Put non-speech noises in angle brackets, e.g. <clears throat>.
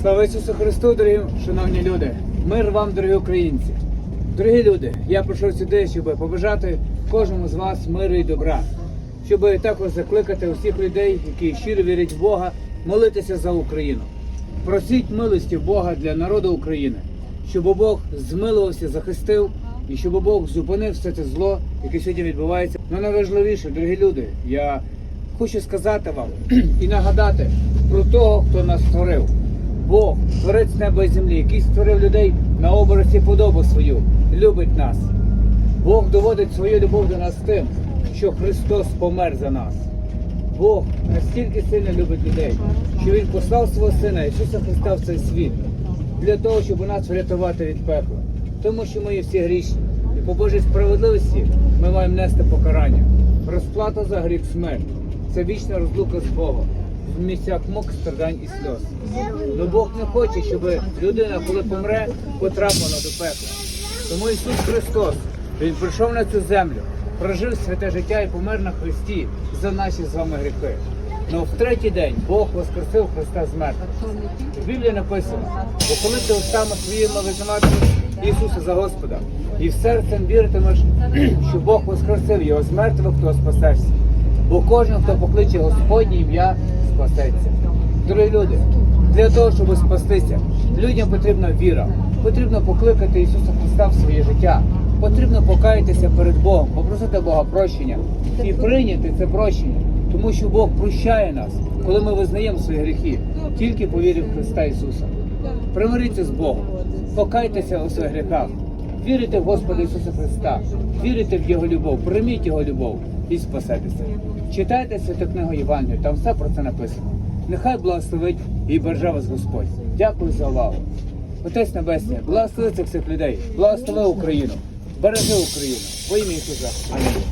Слава Ісусу Христу, дорогі шановні люди! Мир вам, дорогі українці! Дорогі люди, я прийшов сюди, щоб побажати кожному з вас миру і добра, щоб також закликати усіх людей, які щиро вірять в Бога, молитися за Україну. Просіть милості Бога для народу України, щоб Бог змилувався, захистив і щоб Бог зупинив все це зло, яке сьогодні відбувається. Ну найважливіше, дорогі люди, я хочу сказати вам <clears throat> і нагадати про того, хто нас створив. Бог, творець неба і землі, який створив людей на образі подобу свою, любить нас. Бог доводить свою любов до нас тим, що Христос помер за нас. Бог настільки сильно любить людей, що Він послав свого Сина Ісуса Христа в цей світ для того, щоб нас врятувати від пекла. Тому що ми є всі грішні. І по Божій справедливості ми маємо нести покарання. Розплата за гріх смерть. Це вічна розлука з Богом місцях мук, страдань і сльоз. Но Бог не хоче, щоб людина, коли помре, потрапила до пекла. Тому Ісус Христос, Він прийшов на цю землю, прожив святе життя і помер на Христі за наші з вами гріхи. Но в третій день Бог воскресив Христа з мертвих. В Біблії написано, бо коли ти устами своїми визнаватимеш Ісуса за Господа, і в серцем віритимеш, що Бог воскресив його з мертвих, то спасешся. Бо кожен, хто покличе Господнє ім'я, спасеться. Дорогі люди, для того, щоб спастися, людям потрібна віра. Потрібно покликати Ісуса Христа в своє життя. Потрібно покаятися перед Богом, попросити Бога прощення і прийняти це прощення, тому що Бог прощає нас, коли ми визнаємо свої гріхи, тільки по в Христа Ісуса. Примиріться з Богом, покайтеся у своїх гріхах, вірите в Господа Ісуса Христа, вірите в Його любов, прийміть Його любов і спасетеся. Читайте святу книгу Євангелію, там все про це написано. Нехай благословить і береже вас Господь. Дякую за увагу. Отець Небесний, благослови цих всіх людей, благослови Україну, бережи Україну. Во ім'я Ісуса. Амінь.